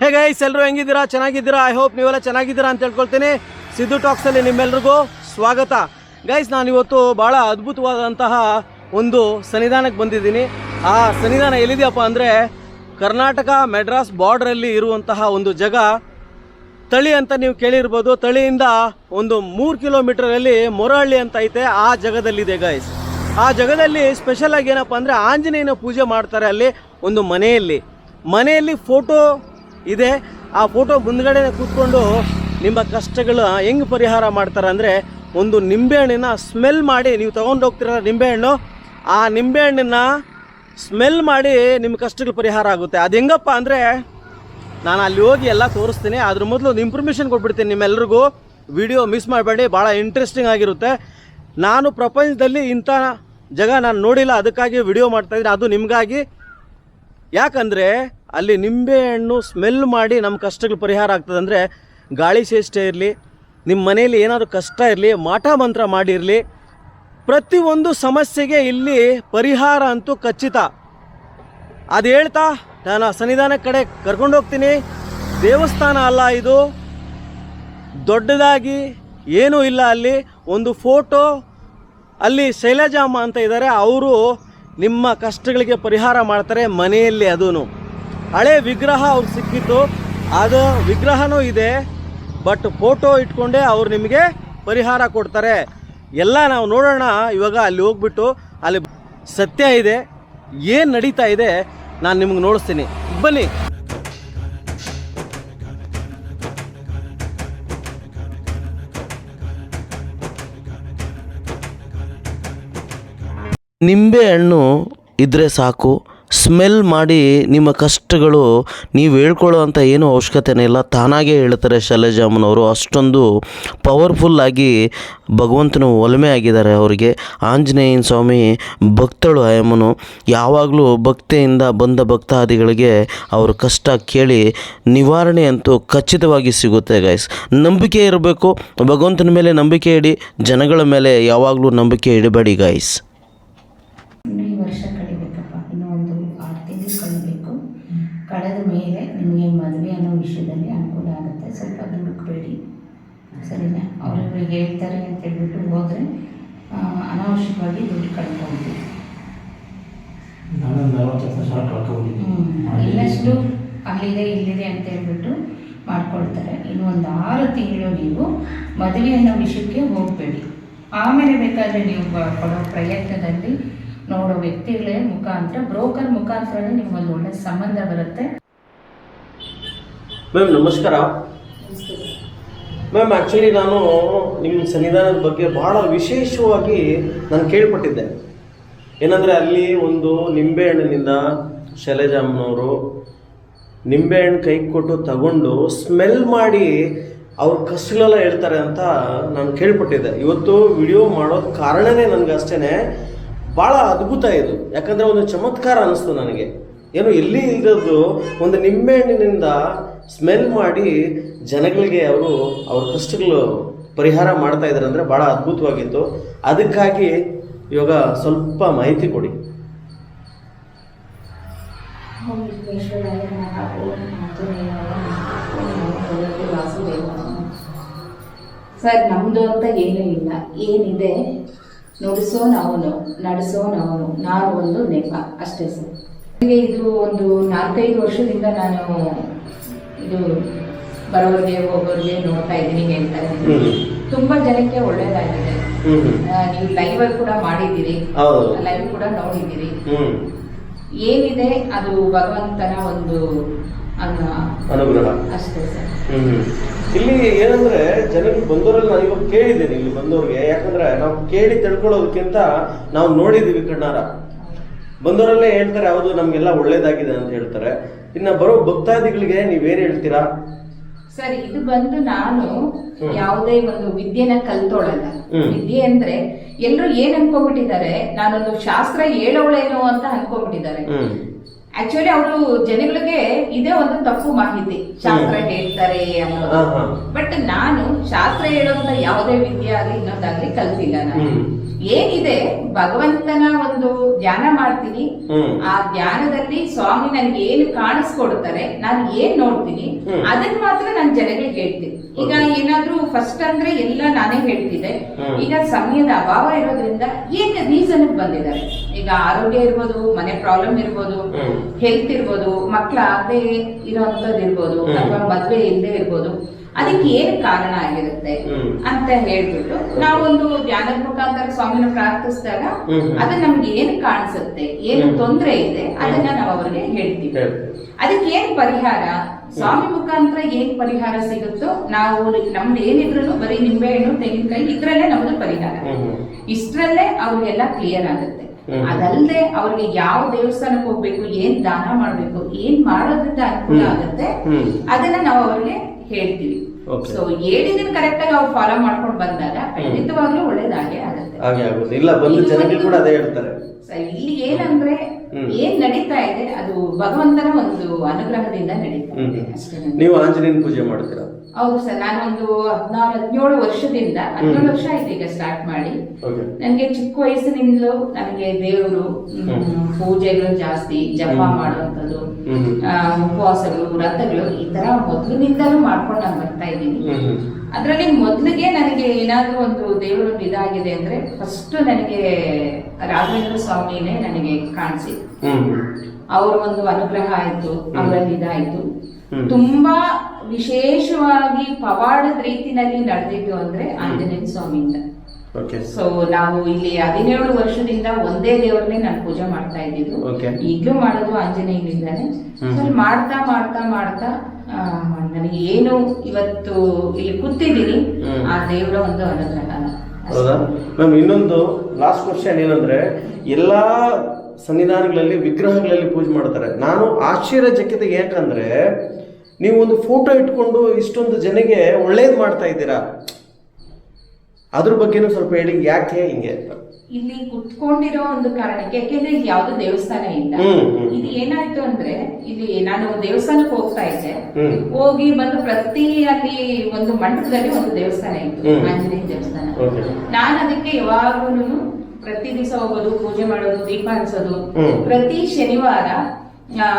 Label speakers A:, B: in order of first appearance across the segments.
A: Hey guys ಎಲ್ಲರೂ ಹೆಂಗಿದ್ದೀರಾ? ಚೆನ್ನಾಗಿದ್ದೀರಾ? I hope ನೀವೆಲ್ಲ ಚೆನ್ನಾಗಿದ್ದೀರಾ ಅಂತ ಹೇಳ್ಕೊಳ್ತೀನಿ. ಸಿದ್ದು ಟಾಕ್ಸಲ್ಲಿ ನಿಮ್ಮೆಲ್ರಿಗೂ ಸ್ವಾಗತ. ಗೈಸ್ ನಾನು ಇವತ್ತು ಭಾಳ ಅದ್ಭುತವಾದಂತಹ ಒಂದು ಸನ್ನಿಧಾನಕ್ಕೆ ಬಂದಿದ್ದೀನಿ. ಆ ಸನ್ನಿಧಾನ ಎಲ್ಲಿದೆಯಪ್ಪ ಅಂದರೆ ಕರ್ನಾಟಕ ಮೆಡ್ರಾಸ್ ಬಾರ್ಡ್ರಲ್ಲಿ ಇರುವಂತಹ ಒಂದು ಜಾಗ. ತಳಿ ಅಂತ ನೀವು ಕೇಳಿರ್ಬೋದು. ತಳಿಯಿಂದ ಒಂದು ಮೂರು ಕಿಲೋಮೀಟರಲ್ಲಿ ಮೊರಹಳ್ಳಿ ಅಂತ ಐತೆ. ಆ ಜಾಗದಲ್ಲಿದೆ ಗಾಯ್ಸ್ ಆ ಜಾಗದಲ್ಲಿ ಸ್ಪೆಷಲ್ ಆಗಿ ಏನಪ್ಪ ಅಂದರೆ ಆಂಜನೇಯನ ಪೂಜೆ ಮಾಡ್ತಾರೆ ಅಲ್ಲಿ ಒಂದು ಮನೆಯಲ್ಲಿ. ಮನೆಯಲ್ಲಿ ಫೋಟೋ ಇದೆ. ಆ ಫೋಟೋ ಮುಂದ್ಗಡೆ ಕೂತ್ಕೊಂಡು ನಿಮ್ಮ ಕಷ್ಟಗಳು ಹೆಂಗೆ ಪರಿಹಾರ ಮಾಡ್ತಾರೆ ಅಂದರೆ ಒಂದು ನಿಂಬೆಹಣ್ಣಿನ ಸ್ಮೆಲ್ ಮಾಡಿ ನೀವು ತೊಗೊಂಡು ಹೋಗ್ತಿರೋ ನಿಂಬೆಹಣ್ಣು ಆ ನಿಂಬೆಹಣ್ಣನ್ನ ಸ್ಮೆಲ್ ಮಾಡಿ ನಿಮ್ಮ ಕಷ್ಟಗಳು ಪರಿಹಾರ ಆಗುತ್ತೆ. ಅದು ಹೆಂಗಪ್ಪ ಅಂದರೆ ನಾನು ಅಲ್ಲಿ ಹೋಗಿ ಎಲ್ಲ ತೋರಿಸ್ತೀನಿ. ಅದ್ರ ಮೊದಲು ಒಂದು ಇನ್ಫಾರ್ಮೇಷನ್ ಕೊಟ್ಬಿಡ್ತೀನಿ ನಿಮ್ಮೆಲ್ರಿಗೂ. ವಿಡಿಯೋ ಮಿಸ್ ಮಾಡಬೇಡಿ, ಭಾಳ ಇಂಟ್ರೆಸ್ಟಿಂಗ್ ಆಗಿರುತ್ತೆ. ನಾನು ಪ್ರಪಂಚದಲ್ಲಿ ಇಂಥ ಜಾಗ ನಾನು ನೋಡಿಲ್ಲ, ಅದಕ್ಕಾಗಿ ವಿಡಿಯೋ ಮಾಡ್ತಾಯಿದ್ದೀನಿ ಅದು ನಿಮಗಾಗಿ. ಯಾಕಂದರೆ ಅಲ್ಲಿ ನಿಂಬೆಹಣ್ಣು ಸ್ಮೆಲ್ ಮಾಡಿ ನಮ್ಮ ಕಷ್ಟಗಳು ಪರಿಹಾರ ಆಗ್ತದೆ ಅಂದರೆ ಗಾಳಿ ಚೇಷ್ಟೆ ಇರಲಿ ನಿಮ್ಮ ಮನೆಯಲ್ಲಿ ಏನಾದರೂ ಕಷ್ಟ ಇರಲಿ, ಮಾಟ ಮಂತ್ರ ಮಾಡಿರಲಿ ಪ್ರತಿಯೊಂದು ಸಮಸ್ಯೆಗೆ ಇಲ್ಲಿ ಪರಿಹಾರ ಅಂತೂ ಖಚಿತ. ಅದು ಹೇಳ್ತಾ, ನಾನು ಸನ್ನಿಧಾನ ಕಡೆ ಕರ್ಕೊಂಡೋಗ್ತೀನಿ ದೇವಸ್ಥಾನ ಅಲ್ಲ ಇದು. ದೊಡ್ಡದಾಗಿ ಏನೂ ಇಲ್ಲ ಅಲ್ಲಿ. ಒಂದು ಫೋಟೋ, ಅಲ್ಲಿ ಶೈಲಜಾಮ ಅಂತ ಇದ್ದಾರೆ ಅವರು ನಿಮ್ಮ ಕಷ್ಟಗಳಿಗೆ ಪರಿಹಾರ ಮಾಡ್ತಾರೆ ಮನೆಯಲ್ಲಿ ಅದೂ ಹಳೆ ವಿಗ್ರಹ ಅವ್ರಿಗೆ ಸಿಕ್ಕಿತ್ತು, ಅದು ವಿಗ್ರಹನೂ ಇದೆ, ಬಟ್ ಫೋಟೋ ಇಟ್ಕೊಂಡೇ ಅವ್ರು ನಿಮಗೆ ಪರಿಹಾರ ಕೊಡ್ತಾರೆ. ಎಲ್ಲ ನಾವು ನೋಡೋಣ. ಇವಾಗ ಅಲ್ಲಿ ಹೋಗ್ಬಿಟ್ಟು ಅಲ್ಲಿ ಸತ್ಯ ಇದೆ, ಏನು ನಡೀತಾ ಇದೆ, ನಾನು ನಿಮ್ಗೆ ನೋಡಿಸ್ತೀನಿ. ಬನ್ನಿ.
B: ನಿಂಬೆ ಹಣ್ಣು ಇದ್ದರೆ ಸಾಕು ಸ್ಮೆಲ್ ಮಾಡಿ ನಿಮ್ಮ ಕಷ್ಟಗಳು ನೀವು ಹೇಳ್ಕೊಳ್ಳೋ ಏನೂ ಅವಶ್ಯಕತೆನೇ ಇಲ್ಲ. ತಾನಾಗೇ ಹೇಳ್ತಾರೆ ಶೈಲಜಾಮನವರು, ಅಷ್ಟೊಂದು ಪವರ್ಫುಲ್ ಆಗಿ ಭಗವಂತನು ಒಲಮೆ ಆಗಿದ್ದಾರೆ ಅವರಿಗೆ. ಆಂಜನೇಯನ ಸ್ವಾಮಿ ಭಕ್ತಳು ಆಯಮ್ಮನು, ಯಾವಾಗಲೂ ಭಕ್ತಿಯಿಂದ ಬಂದ ಭಕ್ತಾದಿಗಳಿಗೆ ಅವ್ರ ಕಷ್ಟ ಕೇಳಿ ನಿವಾರಣೆ ಅಂತೂ ಖಚಿತವಾಗಿ ಸಿಗುತ್ತೆ ಗೈಸ್ ನಂಬಿಕೆ ಇರಬೇಕು, ಭಗವಂತನ ಮೇಲೆ ನಂಬಿಕೆ ಇಡಿ, ಜನಗಳ ಮೇಲೆ ಯಾವಾಗಲೂ ನಂಬಿಕೆ ಇಡಬೇಡಿ ಗೈಸ್
C: ಇನ್ನೂ ಒಂದು ಆರು ತಿಂಗಳು ಕಳಿಬೇಕು ಕಳೆದ ಮೇಲೆ ನಿಮಗೆ ಮದುವೆ ಅನ್ನೋ ವಿಷಯದಲ್ಲಿ ಅನುಕೂಲ ಆಗುತ್ತೆ. ಸ್ವಲ್ಪ ದುಡುಕಬೇಡಿ ಸರಿನಾ? ಅವ್ರಿಗೆ ಹೇಳ್ತಾರೆ ಅಂತ ಹೇಳ್ಬಿಟ್ಟು ಹೋದರೆ ಅನಾವಶ್ಯಕವಾಗಿ ದುಡ್ಡು
D: ಕಳ್ಕೊಂಡಿದ್ದೀವಿ
C: ಇನ್ನಷ್ಟು ಅಲ್ಲಿದೆ ಇಲ್ಲಿದೆ ಅಂತ ಹೇಳ್ಬಿಟ್ಟು ಮಾಡ್ಕೊಳ್ತಾರೆ. ಇನ್ನು ಒಂದು ಆರು ತಿಂಗಳು ನೀವು ಮದುವೆ ಅನ್ನೋ ವಿಷಯಕ್ಕೆ ಹೋಗಬೇಡಿ. ಆಮೇಲೆ ಬೇಕಾದರೆ ನೀವು ಕೊಡೋ ಪ್ರಯತ್ನದಲ್ಲಿ ನೋಡೋ ವ್ಯಕ್ತಿಗಳೇ ಮುಖಾಂತರ ಬ್ರೋಕರ್ ಮುಖಾಂತರನೇ ನಿಮ್ಗೊಂದು ಒಳ್ಳೆ ಸಂಬಂಧ ಬರುತ್ತೆ.
A: ಮ್ಯಾಮ್ ನಮಸ್ಕಾರ. ಮ್ಯಾಮ್ ಆ್ಯಕ್ಚುಲಿ ನಾನು ನಿಮ್ಮ ಸನ್ನಿಧಾನದ ಬಗ್ಗೆ ಭಾಳ ವಿಶೇಷವಾಗಿ ನಾನು ಕೇಳ್ಪಟ್ಟಿದ್ದೆ. ಏನಂದರೆ ಅಲ್ಲಿ ಒಂದು ನಿಂಬೆಹಣ್ಣಿನಿಂದ ಶೈಲಜಾಮ್ನವರು ನಿಂಬೆಹಣ್ಣು ಕೈ ಕೊಟ್ಟು ತಗೊಂಡು ಸ್ಮೆಲ್ ಮಾಡಿ ಅವ್ರ ಕಷ್ಟಗಳೆಲ್ಲ ಹೇಳ್ತಾರೆ ಅಂತ ನಾನು ಕೇಳ್ಪಟ್ಟಿದ್ದೆ. ಇವತ್ತು ವಿಡಿಯೋ ಮಾಡೋದು ಕಾರಣನೇ ನನಗೆ ಅಷ್ಟೇ ಭಾಳ ಅದ್ಭುತ ಇದು. ಯಾಕಂದರೆ ಒಂದು ಚಮತ್ಕಾರ ಅನ್ನಿಸ್ತು ನನಗೆ. ಏನು ಎಲ್ಲಿ ಇಲ್ಲದ್ದು ಒಂದು ನಿಂಬೆಹಣ್ಣಿನಿಂದ ಸ್ಮೆಲ್ ಮಾಡಿ ಜನಗಳಿಗೆ ಅವರು ಅವ್ರ ಕಷ್ಟಗಳು ಪರಿಹಾರ ಮಾಡ್ತಾ ಇದ್ದಾರೆ ಅಂದರೆ ಭಾಳ ಅದ್ಭುತವಾಗಿತ್ತು. ಅದಕ್ಕಾಗಿ ಇವಾಗ ಸ್ವಲ್ಪ ಮಾಹಿತಿ ಕೊಡಿ.
C: ಸರ್, ನಮ್ದು ಅಂತ ಏನೂ ಇಲ್ಲ. ಏನಿದೆ? ನುಡಿಸೋನು ಅವನು ನಡೆಸೋನು ಅವನು ನಾನು ಒಂದು ನೆಪ ಅಷ್ಟೇ ಸರ್. ನನಗೆ ಇದು ಒಂದು ನಾಲ್ಕೈದು ವರ್ಷದಿಂದ ನಾನು ಇದು ಬರೋರಿಗೆ ಹೋಗೋರಿಗೆ ನೋಡ್ತಾ ಇದ್ದೀನಿ ಹೇಳ್ತಾ ಇದ್ದೀನಿ. ತುಂಬಾ ಜನಕ್ಕೆ ಒಳ್ಳೇದಾಗಿದೆ. ನೀವು ಲೈವ್ ಕೂಡ ಮಾಡಿದ್ದೀರಿ. ಲೈವ್ ಕೂಡ ನೋಡಿದ್ದೀರಿ. ಏನಿದೆ ಅದು ಭಗವಂತನ ಒಂದು
A: ಅನುಗ್ರಹ.
C: ಅಷ್ಟೇ ಸರ್.
A: ಹ್ಮ್ ಇಲ್ಲಿ ಏನಂದ್ರೆ ಜನರಿಗೆ ಬಂದವರಲ್ಲಿ ನಾನು ಇವಾಗ ಕೇಳಿದ್ದೇನೆ ಇಲ್ಲಿ ಬಂದವ್ರಿಗೆ. ಯಾಕಂದ್ರೆ ನಾವು ಕೇಳಿ ತಿಳ್ಕೊಳ್ಳೋದಕ್ಕಿಂತ ನಾವು ನೋಡಿದೀವಿ ಕಣ್ಣಾರ. ಬಂದವರಲ್ಲೇ ಹೇಳ್ತಾರೆ ಹೌದು ನಮ್ಗೆಲ್ಲ ಒಳ್ಳೇದಾಗಿದೆ ಅಂತ ಹೇಳ್ತಾರೆ. ಇನ್ನ ಬರೋ ಭಕ್ತಾದಿಗಳಿಗೆ ನೀವೇನ್ ಹೇಳ್ತೀರಾ?
C: ಸರ್ ಇದು ಬಂದು ನಾನು ಯಾವುದೇ ಒಂದು ವಿದ್ಯೆನ ಕಲ್ತೋಳಲ್ಲ. ವಿದ್ಯೆ ಅಂದ್ರೆ ಎಲ್ರು ಏನ್ ಅನ್ಕೊಂಡ್ಬಿಟ್ಟಿದ್ದಾರೆ ನಾನೊಂದು ಶಾಸ್ತ್ರ ಹೇಳೋಳೇನೋ ಅಂತ ಅನ್ಕೊಂಡ್ಬಿಟ್ಟಿದ್ದಾರೆ.
A: ಹ್ಮ್.
C: ಆಕ್ಚುಲಿ ಅವರು ಜನಗಳಿಗೆ ಇದೇ ಒಂದು ತಪ್ಪು ಮಾಹಿತಿ. ಶಾಸ್ತ್ರ ಹೇಳ್ತಾರೆ ಅನ್ನೋದು. ಬಟ್ ನಾನು ಶಾಸ್ತ್ರ ಹೇಳುವಂತ ಯಾವುದೇ ವಿದ್ಯೆ ಆಗಲಿ ಇನ್ನೊಂದಾಗ್ಲಿ ಕಲ್ತಿಲ್ಲ ನಾನು. ಏನಿದೆ? ಭಗವಂತನ ಒಂದು ಧ್ಯಾನ ಮಾಡ್ತೀನಿ. ಆ ಧ್ಯಾನದಲ್ಲಿ ಸ್ವಾಮಿ ನನ್ಗೆ ಏನು ಕಾಣಿಸ್ಕೊಡ್ತಾರೆ ನಾನು ಏನ್ ನೋಡ್ತೀನಿ. ಅದನ್ನ ಮಾತ್ರ ನಾನು ಜನಗಳಿಗೆ ಹೇಳ್ತೀನಿ. ಈಗ ಏನಾದ್ರೂ ಫಸ್ಟ್ ಅಂದ್ರೆ ಎಲ್ಲ ನಾನೇ ಹೇಳ್ತಿದ್ದೆ. ಈಗ ಸಮಯದ ಅಭಾವ ಇರೋದ್ರಿಂದ ಏನ್ ಬಂದಿದ್ದಾರೆ ಈಗ ಆರೋಗ್ಯ ಇರ್ಬೋದು ಮನೆ ಪ್ರಾಬ್ಲಮ್ ಇರ್ಬೋದು ಹೆಲ್ತ್ ಇರ್ಬೋದು ಮಕ್ಳ ಆಗದೆ ಇರೋಂಥದ್ದು ಇರ್ಬೋದು ಅಥವಾ ಮದ್ವೆ ಇಲ್ಲದೆ ಇರ್ಬೋದು ಅದಕ್ಕೆ ಏನ್ ಕಾರಣ ಆಗಿರುತ್ತೆ. ಅಂತ ಹೇಳ್ಬಿಟ್ಟು ನಾವೊಂದು ಧ್ಯಾನದ ಮುಖಾಂತರ ಸ್ವಾಮಿನ ಪ್ರಾರ್ಥಿಸಿದಾಗ. ಅದು ನಮ್ಗೆ ಏನು ಕಾಣಿಸುತ್ತೆ ಏನು. ತೊಂದರೆ ಇದೆ ಅದನ್ನ ನಾವು ಅವ್ರಿಗೆ ಹೇಳ್ತೀವಿ. ಅದಕ್ಕೆ ಏನ್ ಪರಿಹಾರ ಸ್ವಾಮಿ ಮುಖಾಂತರ ಏನ್ ಪರಿಹಾರ ಸಿಗುತ್ತೋ ನಾವು ನಮ್ದು ಏನಿದ್ರು ಬರೀ ನಿಂಬೆಹಣ್ಣು ತೆಂಗಿನಕಾಯಿ ಇದ್ರಲ್ಲೇ ನಮ್ದು ಪರಿಹಾರ. ಇಷ್ಟರಲ್ಲೇ ಅವ್ರಿಗೆಲ್ಲ ಕ್ಲಿಯರ್ ಆಗುತ್ತೆ
A: ಅದಲ್ದೆ
C: ಅದಲ್ಲದೆ ಅವ್ರಿಗೆ ಯಾವ ದೇವಸ್ಥಾನಕ್ಕೆ ಹೋಗ್ಬೇಕು ಏನ್ ದಾನ ಮಾಡ್ಬೇಕು ಏನ್ ಮಾಡೋದ್ರಿಂದ ಅನುಕೂಲ. ಆಗುತ್ತೆ ಅದನ್ನ ನಾವು ಅವ್ರಿಗೆ ಹೇಳ್ತೀವಿ. ಸೊ ಹೇಳಿದನ್ನ ಕರೆಕ್ಟ್ ಆಗಿ ಅವ್ರು ಫಾಲೋ ಮಾಡ್ಕೊಂಡು ಬಂದಾಗ ಖಂಡಿತವಾಗ್ಲೂ ಒಳ್ಳೇದಾಗೆ ಆಗುತ್ತೆ
A: ಹಾಗೆ ಆಗುತ್ತೆ ಇಲ್ಲ ಬಂದು
C: ಇದು
A: ಕೂಡ ಅದೇ ಹೇಳ್ತಾರೆ
C: ಇಲ್ಲಿ ಏನಂದ್ರೆ. ಏನ್ ನಡೀತಾ ಇದೆ ಅದು ಭಗವಂತನ ಒಂದು ಅನುಗ್ರಹದಿಂದ ನಡೀತಾ ಇದೆ ಅಷ್ಟೇ
A: ನೀವು ಆಂಜನೇಯನ ಪೂಜೆ ಮಾಡ್ತೀರಾ?
C: ಹೌದು ಸರ್ ನಾನು ಒಂದು ಹದಿನಾರು ಹದಿನೇಳು ವರ್ಷದಿಂದ ಹದಿನೇಳು ವರ್ಷ ಆಯ್ತು ಈಗ ಸ್ಟಾರ್ಟ್ ಮಾಡಿ. ನನಗೆ ಚಿಕ್ಕ ವಯಸ್ಸಿನಿಂದಲೂ ನನಗೆ ದೇವರು ಪೂಜೆಗಳು ಜಾಸ್ತಿ ಜಪ. ಮಾಡುವಂಥದ್ದು ಉಪವಾಸಗಳು ವ್ರತಗಳು ಈ ತರ ಮೊದಲಿನಿಂದಲೂ ಮಾಡ್ಕೊಂಡು ನಾನು ಬರ್ತಾ ಇದ್ದೀನಿ. ಅದರಲ್ಲಿ ಮೊದಲಿಗೆ ನನಗೆ ಏನಾದರೂ ಒಂದು ದೇವರು ಇದಾಗಿದೆ ಅಂದ್ರೆ ಫಸ್ಟ್ ನನಗೆ ರಾಘವೇಂದ್ರ ಸ್ವಾಮಿನೇ ನನಗೆ ಕಾಣಿಸಿ. ಅವ್ರ ಒಂದು ಅನುಗ್ರಹ ಆಯ್ತು ಅವರಲ್ಲಿ ಇದಾಯ್ತು. ತುಂಬಾ ವಿಶೇಷವಾಗಿ ಪವಾಡದ ರೀತಿನಲ್ಲಿ ನಡೆದಿದ್ದು ಅಂದ್ರೆ ಆಂಜನೇಯ ಸ್ವಾಮಿಯಿಂದ. ಸೊ ನಾವು ಇಲ್ಲಿ ಹದಿನೇಳು ವರ್ಷದಿಂದ ಒಂದೇ ದೇವರನ್ನೇ ನಾನು ಪೂಜೆ ಮಾಡ್ತಾ ಇದ್ದಿದ್ದು. ಈಗಲೂ ಮಾಡೋದು ಆಂಜನೇಯನಿಂದಾನೆ. ಮಾಡ್ತಾ ಮಾಡ್ತಾ ಮಾಡ್ತಾ ನನಗೆ ಏನು ಇವತ್ತು ಇಲ್ಲಿ ಕೂತಿದ್ದೀನಿ ಆ ದೇವರ ಒಂದು ಅನುಗ್ರಹ.
A: ಹೌದಾ? ಮ್ಯಾಮ್ ಇನ್ನೊಂದು ಲಾಸ್ಟ್ ಕ್ವಶನ್ ಏನಂದ್ರೆ ಎಲ್ಲಾ ಸನ್ನಿಧಾನಗಳಲ್ಲಿ ವಿಗ್ರಹಗಳಲ್ಲಿ ಪೂಜೆ ಮಾಡ್ತಾರೆ. ನಾನು ಆಶ್ಚರ್ಯಚಕಿತ ಯಾಕಂದ್ರೆ ನೀವು ಒಂದು ಫೋಟೋ ಇಟ್ಕೊಂಡು ಇಷ್ಟೊಂದು ಜನಗೆ ಒಳ್ಳೇದು ಮಾಡ್ತಾ ಇದ್ದೀರಾ? ಅದ್ರ ಬಗ್ಗೆನೂ ಸ್ವಲ್ಪ ಹೇಳಿ ಯಾಕೆ ಹಿಂಗೆ? ಅಂತ
C: ಇಲ್ಲಿ ಕುತ್ಕೊಂಡಿರೋ ಒಂದು ಕಾರಣಕ್ಕೆ ಯಾಕೆಂದ್ರೆ ಇಲ್ಲಿ ಯಾವ್ದು ದೇವಸ್ಥಾನ ಇಲ್ಲ. ಇದು ಏನಾಯ್ತು ಅಂದ್ರೆ ಇಲ್ಲಿ ನಾನು ದೇವಸ್ಥಾನಕ್ಕೆ ಹೋಗ್ತಾ ಇದ್ದೆ. ಹೋಗಿ ಬಂದು ಪ್ರತಿ ಅಲ್ಲಿ ಒಂದು ಮಂಟಪದಲ್ಲಿ ಒಂದು ದೇವಸ್ಥಾನ ಇತ್ತು. ಆಂಜನೇಯ ದೇವಸ್ಥಾನ. ನಾನು ಅದಕ್ಕೆ ಯಾವಾಗ್ಲೂ ಪ್ರತಿ ದಿವಸ ಹೋಗೋದು ಪೂಜೆ ಮಾಡೋದು ದೀಪ ಹಚ್ಚೋದು ಪ್ರತಿ ಶನಿವಾರ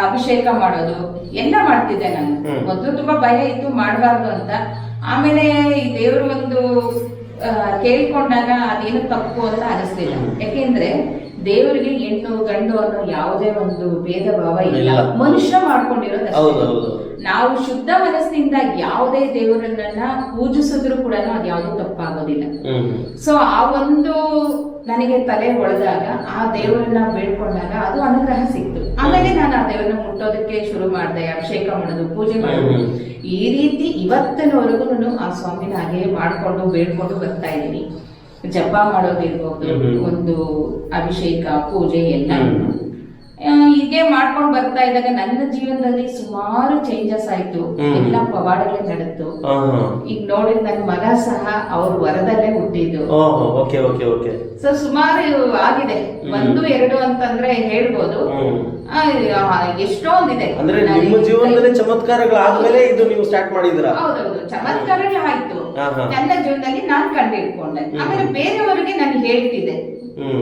C: ಅಭಿಷೇಕ ಮಾಡೋದು ಎಲ್ಲ ಮಾಡ್ತಿದ್ದೆ ನಾನು. ಮೊದಲು ತುಂಬಾ ಭಯ ಇತ್ತು ಮಾಡಬಾರ್ದು ಅಂತ. ಆಮೇಲೆ ಈ ದೇವರು ಒಂದು ಕೇಳ್ಕೊಂಡಾಗ ಅದೇನು ತಪ್ಪು ಅಂತ ಅನಿಸ್ಲಿಲ್ಲ. ಯಾಕೆಂದ್ರೆ ದೇವರಿಗೆ ಹೆಣ್ಣು ಗಂಡು ಅನ್ನೋ ಯಾವುದೇ ಒಂದು ಭೇದ ಭಾವ ಇಲ್ಲ. ಮನುಷ್ಯ ಮಾಡ್ಕೊಂಡಿರೋದು ನಾವು ಶುದ್ಧ ಮನಸ್ಸಿನಿಂದ ಯಾವುದೇ ದೇವರನ್ನ ಪೂಜಿಸಿದ್ರು ಕೂಡ ಅದು ಯಾವುದು ತಪ್ಪಾಗೋದಿಲ್ಲ. ಸೊ ಆ ಒಂದು ನನಗೆ ತಲೆ ಹೊಳೆದಾಗ ಆ ದೇವರನ್ನ ಬೇಡ್ಕೊಂಡಾಗ ಅದು ಅನುಗ್ರಹ ಸಿಕ್ತು. ಆಮೇಲೆ ನಾನು ಆ ದೇವರನ್ನ ಮುಟ್ಟೋದಕ್ಕೆ ಶುರು ಮಾಡಿದೆ ಅಭಿಷೇಕ ಮಾಡೋದು ಪೂಜೆ ಮಾಡೋದು. ಈ ರೀತಿ ಇವತ್ತಿನವರೆಗೂ ಆ ಸ್ವಾಮಿನ ಹಾಗೆ ಮಾಡ್ಕೊಂಡು ಬೇಡ್ಕೊಂಡು ಬರ್ತಾ ಇದ್ದೀನಿ. ಜಪ ಮಾಡೋದಿರ್ಬೋದು. ಒಂದು ಅಭಿಷೇಕ ಪೂಜೆ ಎಲ್ಲ ಹೀಗೆ ಮಾಡ್ಕೊಂಡು ಬರ್ತಾ ಇದ್ದಾಗ ನನ್ನ ಜೀವನದಲ್ಲಿ ಸುಮಾರು ಚೇಂಜಸ್ ಆಯ್ತು. ಎಲ್ಲ ಪವಾಡಗಳೇ ನಡೆದು. ಈಗ ನೋಡಿ ನನ್ನ ಮಗ ಸಹ ಅವ್ರ ವರದಲ್ಲೇ ಹುಟ್ಟಿದ್ದು. ಸೊ ಸುಮಾರು ಆಗಿದೆ. ಒಂದು ಎರಡು ಅಂತಂದ್ರೆ ಹೇಳ್ಬೋದು. ಎಷ್ಟೊಂದಿದೆ
A: ಅಂದ್ರೆ ನಿಮ್ಮ ಜೀವನದಲ್ಲಿ ಚಮತ್ಕಾರಗಳಾದ್ಮೇಲೆ ಇದು ನೀವು ಸ್ಟಾರ್ಟ್ ಮಾಡಿದಿರಾ
C: ಹೌದೌದು. ಚಮತ್ಕಾರಗಳು ಆಯ್ತು. ನನ್ನ ಜೀವನದಲ್ಲಿ ನಾನ್ ಕಂಡಿಡ್ಕೊಂಡೆ. ಆಮೇಲೆ ಬೇರೆಯವರಿಗೆ ನಾನು ಹೇಳ್ತಿದ್ದೆ.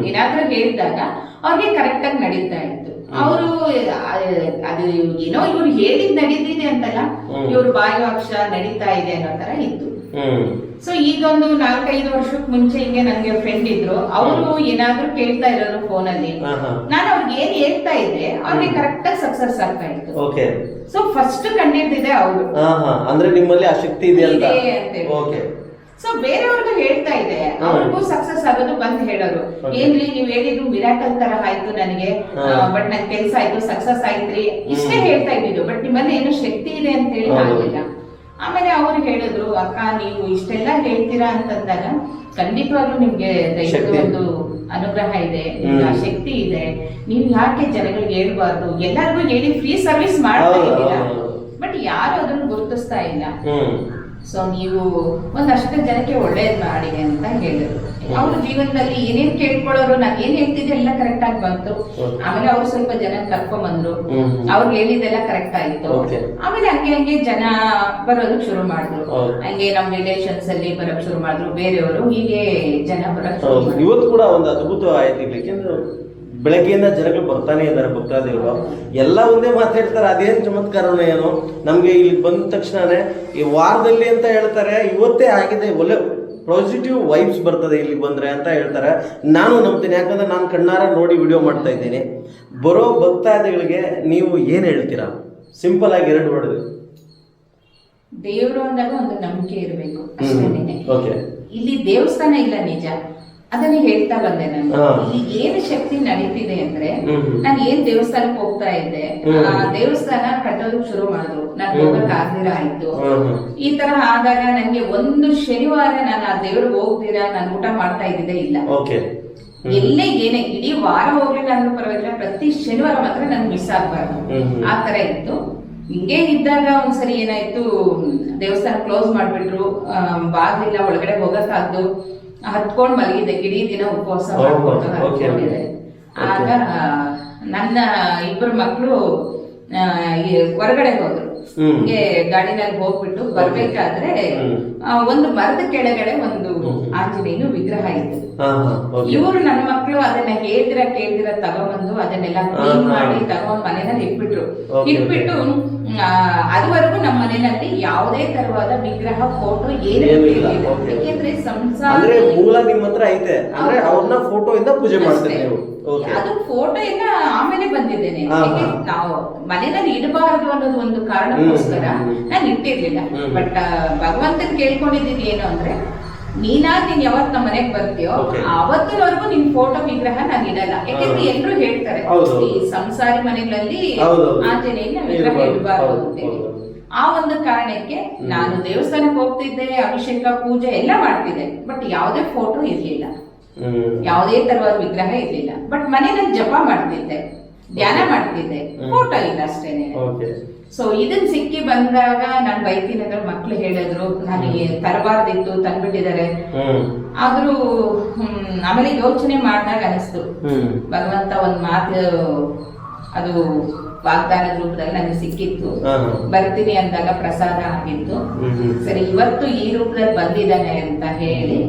C: ಏನಾದ್ರೂ ಹೇಳಿದಾಗ ಅವ್ರಿಗೆ ಕರೆಕ್ಟ್ ಆಗಿ ನಡೀತಾ ಇತ್ತು. ಅವರು ಅದು ಏನೋ ಇವ್ರು ಹೇಳಿದ್ ನಡೀತಿದೆ ಅಂತಲ್ಲ. ಇವ್ರ ಬಾಯಿವಾಕ್ಷ ನಡೀತಾ ಇದೆ ಅನ್ನೋ ತರ ಇತ್ತು. ಸೊ ಈಗೊಂದು ನಾಲ್ಕೈದು ವರ್ಷಕ್ ಮುಂಚೆ ಹಿಂಗೆ ನನ್ಗೆ ಫ್ರೆಂಡ್ ಇದ್ರು. ಅವರು ಏನಾದ್ರೂ ಕೇಳ್ತಾ ಇರೋರು
A: ಫೋನ್ ಅಲ್ಲಿ
C: ನಾನು ಅವ್ರಿಗೆ ಏನ್ ಹೇಳ್ತಾ ಇದ್ದೆ ಅವ್ರಿಗೆ ಕರೆಕ್ಟ್ ಆಗಿ ಸಕ್ಸಸ್ ಆಗ್ತಾ ಇತ್ತು.
A: ಓಕೆ
C: ಸೊ ಫಸ್ಟ್ ಕಂಡಿದ್ದಿದೆ ಅವ್ರು.
A: ಅಂದ್ರೆ ನಿಮ್ಮಲ್ಲಿ ಆ ಶಕ್ತಿ ಇದೆ ಅಂತ. ಓಕೆ
C: ಸೊ ಬೇರೆಯವ್ರಿಗೂ ಹೇಳ್ತಾ ಇದೆ. ಅವ್ರಿಗೂ ಸಕ್ಸಸ್ ಆಗೋದು ಬಂದ್ ಹೇಳೋರು. ಏನ್ರಿ ನೀವ್ ಹೇಳಿದ್ರು ಮಿರಾಕಲ್ ತರ ಆಯ್ತು ನನಗೆ. ಬಟ್ ನನ್ ಕೆಲ್ಸ ಆಯ್ತು ಸಕ್ಸಸ್ ಆಯ್ತ್ರಿ. ಇಷ್ಟೇ ಹೇಳ್ತಾ ಇದ್ದಿದ್ದು ಬಟ್ ನಿಮ್ಮಲ್ಲಿ ಏನು ಶಕ್ತಿ ಇದೆ ಅಂತ ಹೇಳಿ. ಆಗ್ಲಿಲ್ಲ ಆಮೇಲೆ ಅವ್ರು ಹೇಳಿದ್ರು ಅಕ್ಕ ನೀವು ಇಷ್ಟೆಲ್ಲ ಹೇಳ್ತೀರಾ? ಅಂತಂದಾಗ ಖಂಡಿತವಾಗ್ಲೂ ನಿಮ್ಗೆ. ಒಂದು ಅನುಗ್ರಹ ಇದೆ ಶಕ್ತಿ ಇದೆ. ನೀವು ಯಾಕೆ ಜನಗಳಿಗೆ ಹೇಳ್ಬಾರ್ದು? ಎಲ್ಲರಿಗೂ ಹೇಳಿ ಫ್ರೀ ಸರ್ವಿಸ್ ಮಾಡ್ತಾ ಇದ್ದೀರಾ? ಬಟ್ ಯಾರು ಅದನ್ನು ಗುರುತಿಸ್ತಾ ಇಲ್ಲ. ಸೊ ನೀವು ಒಂದಷ್ಟು ಜನಕ್ಕೆ ಒಳ್ಳೇದ್ ಮಾಡಿ ಅಂತ ಹೇಳಿದ್ರು. ಅವ್ರ ಜೀವನದಲ್ಲಿ ಏನೇನ್ ಕೇಳ್ಕೊಳ್ಳೋರು ನಾನ್ ಏನ್ ಹೇಳ್ತಿದ್ದೆ ಎಲ್ಲ ಕರೆಕ್ಟ್ ಆಗಿ ಬಂತು. ಆಮೇಲೆ ಅವ್ರು ಸ್ವಲ್ಪ ಜನ ಕರ್ಕೊಂಡ್ ಬಂದ್ರು. ಅವ್ರು ಹೇಳಿದ್ದೆಲ್ಲ ಕರೆಕ್ಟ್ ಆಯ್ತು ಆಮೇಲೆ ಹಂಗೆ ಹಂಗೆ ಜನ ಬರೋದಕ್ ಶುರು ಮಾಡಿದ್ರು. ಹಂಗೆ ನಮ್ ರಿಲೇಷನ್ಸ್ ಅಲ್ಲಿ ಬರಕ್ ಶುರು ಮಾಡಿದ್ರು. ಬೇರೆಯವರು ಹೀಗೆ ಜನ ಬರಕ್ ಶುರು
A: ಇವತ್ತು ಕೂಡ ಒಂದು ಅದ್ಭುತ ಆಯ್ತು ಬೆಳಗ್ಗೆಯಿಂದ ಜನಗಳು ಬರ್ತಾನೆ ಇದ್ದಾರೆ ಭಕ್ತಾದಿಗಳು. ಎಲ್ಲ ಒಂದೇ ಮಾತಾಡ್ತಾರೆ ಅದೇನು ಚಮತ್ಕಾರನ ಏನು. ನಮಗೆ ಇಲ್ಲಿ ಬಂದ ತಕ್ಷಣನೇ ಈ ವಾರದಲ್ಲಿ ಅಂತ ಹೇಳ್ತಾರೆ ಇವತ್ತೇ ಆಗಿದೆ ಒಳ್ಳೆ ಪಾಸಿಟಿವ್ ವೈಬ್ಸ್ ಬರ್ತದೆ ಇಲ್ಲಿ ಬಂದ್ರೆ ಅಂತ ಹೇಳ್ತಾರೆ. ನಾನು ನಂಬ್ತೀನಿ ಯಾಕಂದ್ರೆ ನಾನು ಕಣ್ಣಾರ ನೋಡಿ ವಿಡಿಯೋ ಮಾಡ್ತಾ ಇದ್ದೀನಿ. ಬರೋ ಭಕ್ತಾದಿಗಳಿಗೆ ನೀವು ಏನು ಹೇಳ್ತೀರಾ? ಸಿಂಪಲ್ ಆಗಿ ಎರಡು ವರ್ಡ್.
C: ದೇವ್ರು ಅಂದಾಗ ಒಂದು ನಂಬಿಕೆ ಇರಬೇಕು ಇಲ್ಲಿ ದೇವಸ್ಥಾನ ಇಲ್ಲ ನಿಜ. ಅದನ್ನೇ ಹೇಳ್ತಾ ಬಂದೆ ನಾನು. ಇಲ್ಲಿ ಏನು ಶಕ್ತಿ ನಡೀತಿದೆ ಅಂದ್ರೆ. ನಾನು ಏನ್ ದೇವಸ್ಥಾನಕ್ಕೆ ಹೋಗ್ತಾ ಇದ್ದೆ ಆ ದೇವಸ್ಥಾನ ಕಟ್ಟೋದು ಶುರು ಮಾಡಿದ್ರು ನಾನು. ಹೋಗಕ್ ಆಗ್ದಿರ ಆಯ್ತು. ಈ ತರ ಆದಾಗ ನನ್ಗೆ ಒಂದು ಶನಿವಾರ ನಾನು ಆ ದೇವ್ರಿಗೆ ಹೋಗ್ತೀರಾ ನಾನು ಊಟ ಮಾಡ್ತಾ ಇದ್ದಿದ್ದೇ ಇಲ್ಲ ಎಲ್ಲೇ ಏನೇ ಇಡೀ ವಾರ ಹೋಗ್ಲಿಲ್ಲ ಅಂದ್ರೂ ಪರವಾಗಿಲ್ಲ ಪ್ರತಿ ಶನಿವಾರ ಮಾತ್ರ ನನ್ ಮಿಸ್ ಆಗ್ಬಾರ್ದು. ಆ ತರ ಇತ್ತು ಹಿಂಗೆ ಇದ್ದಾಗ ಒಂದ್ಸರಿ ಏನಾಯ್ತು ದೇವಸ್ಥಾನ ಕ್ಲೋಸ್ ಮಾಡ್ಬಿಟ್ರು ಬಾಗ್ಲಿಲ್ಲ ಒಳಗಡೆ ಹೋಗಕ್ಕಾಗ್ದು ಹತ್ಕೊಂಡ್ ಮಲಗಿದೆ ಇಡೀ ದಿನ ಉಪವಾಸ
A: ಮಾಡ್ಕೊಂಡಿದೆ
C: ಮಾಡ್ಕೊಂಡು ಆಗ ನನ್ನ ಇಬ್ಬರು ಮಕ್ಕಳು ಹೊರಗಡೆ ಹೋದ್ರು. ಹಿಂಗೆ ಗಾಡಿನಲ್ಲಿ ಹೋಗ್ಬಿಟ್ಟು ಬರ್ಬೇಕಾದ್ರೆ ಒಂದು ಮರದ ಕೆಳಗಡೆ ಒಂದು. ಆಂಜನೇಯನು ವಿಗ್ರಹ ಇತ್ತು ಇವರು ನನ್ನ ಮಕ್ಕಳು ಅದನ್ನ ಹೇಳ್ದಿರ ಕೇಳ್ದಿರ ತಗೊಂಡ್ಬಂದು ಅದನ್ನೆಲ್ಲ ಕ್ಲೀನ್ ಮಾಡಿ ತಗೊಂಡ್ ಮನೆಯಲ್ಲಿ ಇಟ್ಬಿಟ್ರು. ಇಟ್ಬಿಟ್ಟು ಅದುವರೆಗೂ ನಮ್ಮ ಮನೆಯಲ್ಲಿ ಯಾವುದೇ ತರವಾದ ವಿಗ್ರಹ ಫೋಟೋ ಏನೇ. ಯಾಕೆಂದ್ರೆ ಸಂಸಾರ
A: ಮೂಲ ನಿಮ್ಮ ಹತ್ರ ಐತೆ. ಅಂದ್ರೆ. ಅವ್ರನ್ನ ಫೋಟೋ ಇಂದ ಪೂಜೆ ಮಾಡ್ತೀರಿ ಓಕೆ
C: ಅದು ಫೋಟೋ ಎಲ್ಲ ಆಮೇಲೆ ಬಂದಿದ್ದೇನೆ. ನಾವು ಮನೆಯಲ್ಲಿ ಇಡಬಾರದು ಅನ್ನೋದು ಒಂದು ಕಾರಣಕ್ಕೋಸ್ಕರ. ನಾನು ಇಟ್ಟಿರ್ಲಿಲ್ಲ. ಬಟ್ ಭಗವಂತನ ಕೇಳ್ಕೊಂಡಿದ್ದೀನಿ ಏನು ಅಂದ್ರೆ ನೀನಾಗ್ ನೀನ್ ಯಾವತ್ ನಮ್ಮ ಮನೆಗ್ ಬರ್ತೀಯೋ. ಅವತ್ತಿನವರೆಗೂ ನಿನ್ ಫೋಟೋ ವಿಗ್ರಹ ನಾನು ಇಡಲ್ಲ. ಯಾಕೆಂದ್ರೆ
A: ಎಲ್ಲರೂ
C: ಎಲ್ರು ಹೇಳ್ತಾರೆ ಈ ಸಂಸಾರಿ ಮನೆಗಳಲ್ಲಿ. ಆಂಜನೇಯನ ವಿಗ್ರಹ ಇಡಬಾರದು
A: ಅಂತ
C: ಅಂತೇಳಿ. ಆ ಒಂದು ಕಾರಣಕ್ಕೆ ನಾನು ದೇವಸ್ಥಾನಕ್ಕೆ ಹೋಗ್ತಿದ್ದೆ ಅಭಿಷೇಕ ಪೂಜೆ ಎಲ್ಲ ಮಾಡ್ತಿದ್ದೆ. ಬಟ್ ಯಾವುದೇ ಫೋಟೋ ಇರ್ಲಿಲ್ಲ. ಯಾವುದೇ ತರವಾದ ವಿಗ್ರಹ ಇರ್ಲಿಲ್ಲ. ಬಟ್ ಮನೇಲಿ ಜಪ ಮಾಡ್ತಿದ್ದೆ ಧ್ಯಾನ ಮಾಡ್ತಿದ್ದೆ. ಫೋಟೋ ಇಲ್ಲ ಅಷ್ಟೇನೆ ಸೊ ಇದನ್ ಸಿಕ್ಕಿ ಬಂದಾಗ ನಾನ್ ಬೈತೀನಿ ಅಂದ್ರೆ ಮಕ್ಳು ಹೇಳಿದ್ರು ನನಗೆ ತರಬಾರ್ದಿತ್ತು ತಂದ್ಬಿಟ್ಟಿದ್ದಾರೆ. ಆದ್ರೂ ಆಮೇಲೆ ಯೋಚನೆ ಮಾಡಿದಾಗ ಅನಿಸ್ತು. ಭಗವಂತ ಒಂದ್ ಮಾತು ಅದು ವಾಗ್ದಾನದ ರೂಪದಲ್ಲಿ ನನಗೆ ಸಿಕ್ಕಿತ್ತು. ಬರ್ತೀನಿ ಅಂದಾಗ ಪ್ರಸಾದ ಆಗಿತ್ತು. ಸರಿ ಇವತ್ತು ಈ ರೂಪದಲ್ಲಿ ಬಂದಿದ್ದಾನೆ ಅಂತ ಹೇಳಿ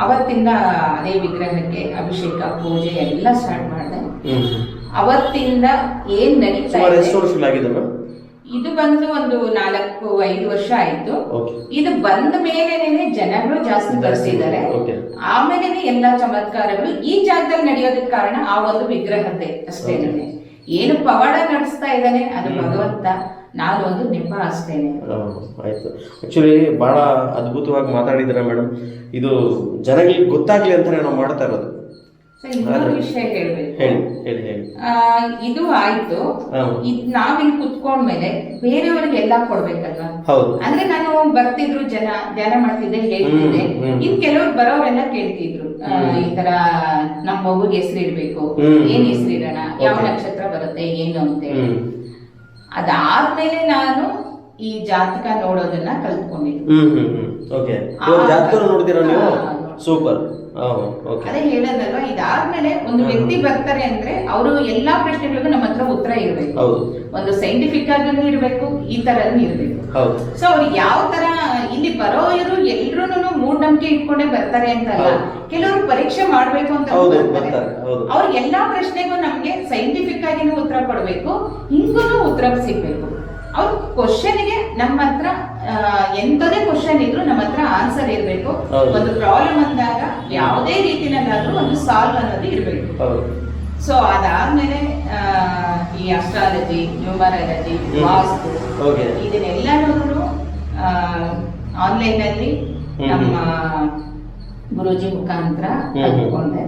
C: ಅವತ್ತಿಂದ ಅದೇ ವಿಗ್ರಹಕ್ಕೆ ಅಭಿಷೇಕ ಪೂಜೆ ಎಲ್ಲ ಸ್ಟಾರ್ಟ್ ಮಾಡಿದೆ. ಅವತ್ತಿಂದ ಏನ್ ನಡೀತಾ ಇದೆ? ಇದು ಬಂದು ಒಂದು ನಾಲ್ಕು ಐದು ವರ್ಷ ಆಯ್ತು. ಇದು ಬಂದ ಮೇಲೆನೆ ಜನಗಳು ಜಾಸ್ತಿ ಬರ್ತಿದ್ದಾರೆ. ಆಮೇಲೆ ಎಲ್ಲಾ ಚಮತ್ಕಾರಗಳು ಈ ಜಾಗದಲ್ಲಿ ನಡೆಯೋದಕ್ಕೆ ಕಾರಣ ಆ ಒಂದು ವಿಗ್ರಹದ್ದೇ ಅಷ್ಟೇನೆ. ಏನು ಪವಾಡ ನಡೆಸ್ತಾ ಇದ್ದಾನೆ ಅದು ಭಗವಂತ. ನಾನು ಒಂದು ನಿಮ್ಮ ಅಷ್ಟೇನೆ
A: ಆಯ್ತು. ಬಹಳ ಅದ್ಭುತವಾಗಿ ಮಾತಾಡಿದ್ದೀರಾ ಮೇಡಮ್. ಇದು ಜನಗಳಿಗೆ ಗೊತ್ತಾಗ್ಲಿ ಅಂತಾನೆ ನಾವು ಮಾಡ್ತಾ ಇರೋದು.
C: ಇನ್ನೊಂದು ವಿಷಯ ಹೇಳ್ಬೇಕು.
A: ಹೇಳಿ ಹೇಳಿ ಹೇಳಿ.
C: ಆ, ಇದು ಆಯ್ತು.
A: ಹಾ.
C: ಇದ್ ನಾವಿಲ್ಲಿ ಕುತ್ಕೊಂಡ್ಮೇಲೆ ಬೇರೆಯವ್ರಿಗೆ ಎಲ್ಲಾ ಕೊಡ್ಬೇಕಲ್ವಾ?
A: ಹೌದು.
C: ಅಂದ್ರೆ ನಾನು ಬರ್ತಿದ್ರು ಜನ ಧ್ಯಾನ ಮಾಡ್ತಿದ್ದೆ ಹೇಳ್ತಿದ್ದೆ.
A: ಹ್ಮ್, ಹ್ಮ್.
C: ಇನ್ ಕೆಲವ್ರು ಬರೋರೆಲ್ಲ ಕೇಳ್ತಿದ್ರು. ಆ,
A: ಹ್ಮ್.
C: ಈ ತರ ನಮ್ಮ ಮಗುಗೆ ಹೆಸರಿಡ್ಬೇಕು.
A: ಹ್ಮ್.
C: ಏನ್ ಹೆಸರಿಡೋಣ? ಯಾವ
A: Okay.
C: ನಕ್ಷತ್ರ ಬರುತ್ತೆ ಏನು ಅಂತೇಳಿ
A: ಹ್ಮ್.
C: ಅದಾದ್ಮೇಲೆ ನಾನು ಈ ಜಾತಕ ನೋಡೋದನ್ನ ಕಲ್ತ್ಕೊಂಡಿದ್ದೆ.
A: ಹ್ಮ್ ಹ್ಮ್ ಹ್ಮ್. ಓಕೆ ಜಾತಕ ನೋಡ್ತೀರಾ ನೀವು? ಸೂಪರ್
C: ಅದೇ ಹೇಳೋದಲ್ವಾ? ಇದಾದ್ಮೇಲೆ ಒಂದು ವ್ಯಕ್ತಿ ಬರ್ತಾರೆ ಅಂದ್ರೆ ಅವರು ಎಲ್ಲಾ ಪ್ರಶ್ನೆಗಳಿಗೂ ನಮ್ಮ ಹತ್ರ ಉತ್ತರ ಇರಬೇಕು. ಒಂದು ಸೈಂಟಿಫಿಕ್ ಆಗೂ ಇರಬೇಕು ಈ ತರನೂ ಇರಬೇಕು. ಸೊ ಅವ್ರು ಯಾವ ತರ ಇಲ್ಲಿ ಬರೋ ಬರೋರು ಎಲ್ರು ಮೂಢನಂಬಿಕೆ ಇಟ್ಕೊಂಡೇ ಬರ್ತಾರೆ ಅಂತ
A: ಅಲ್ಲ
C: ಕೆಲವರು ಪರೀಕ್ಷೆ ಮಾಡ್ಬೇಕು ಅಂತ. ಅವ್ರ ಎಲ್ಲಾ ಪ್ರಶ್ನೆಗೂ ನಮ್ಗೆ ಸೈಂಟಿಫಿಕ್ ಆಗಿನೂ ಉತ್ತರ ಕೊಡ್ಬೇಕು ಹಿಂಗೂ ಉತ್ತರ ಸಿಗ್ಬೇಕು. ಅವ್ರ ಕ್ವಶನ್ಗೆ ನಮ್ಮ ಹತ್ರ ಎಂತದೇ ಕ್ವಶನ್ ಇದ್ರು ನಮ್ಮ ಹತ್ರ ಆನ್ಸರ್ ಇರಬೇಕು. ಒಂದು ಪ್ರಾಬ್ಲಮ್ ಅಂದಾಗ ಯಾವುದೇ ರೀತಿನಲ್ಲಾದ್ರೂ ಒಂದು ಸಾಲ್ವ್ ಅನ್ನೋದು ಇರಬೇಕು. ಸೊ ಅದಾದ್ಮೇಲೆ ಈ ಅಸ್ಟ್ರಾಲಜಿ ನ್ಯೂಮರಾಲಜಿ. ವಾಸ್ತು ಇದನ್ನೆಲ್ಲನೂ ಆನ್ಲೈನ್ ಅಲ್ಲಿ ನಮ್ಮ ಗುರುಜಿ ಮುಖಾಂತರ. ಕಲ್ತ್ಕೊಂಡೆ